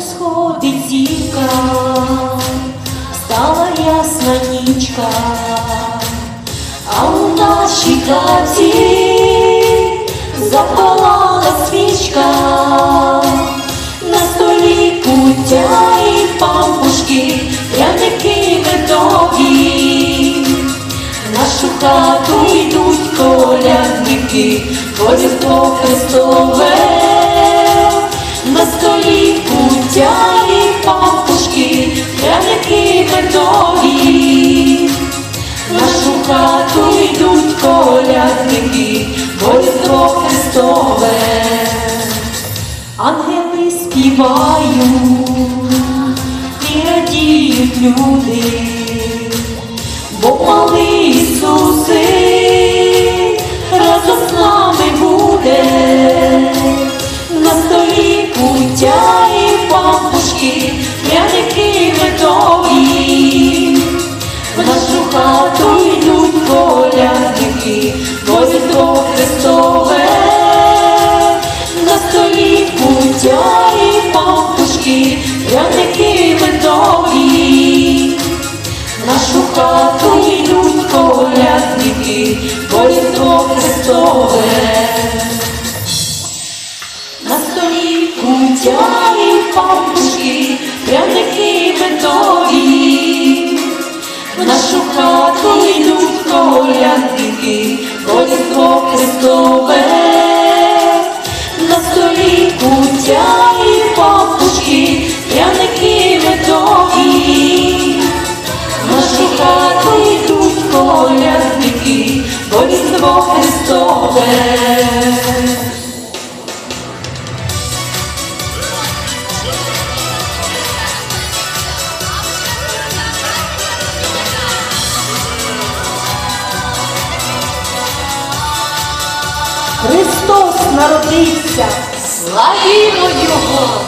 сходить зірка, стала ясна нічка, а у нашій хаті запалала свічка, на столі пуття і пампушки, пряники медові, нашу хату йдуть колядники, колядко Христове. Медові. Нашу хату йдуть колядники, Різдво Христове. Ангели співають, і радіють люди, бо малий Ісуси Нашу йдуть колядники, Христове. На столі куття і пампушки, пряники медові. Нашу хату йдуть колядники, бо Христове. На столі куття Різдво Христове. Христос народився. Славімо Його!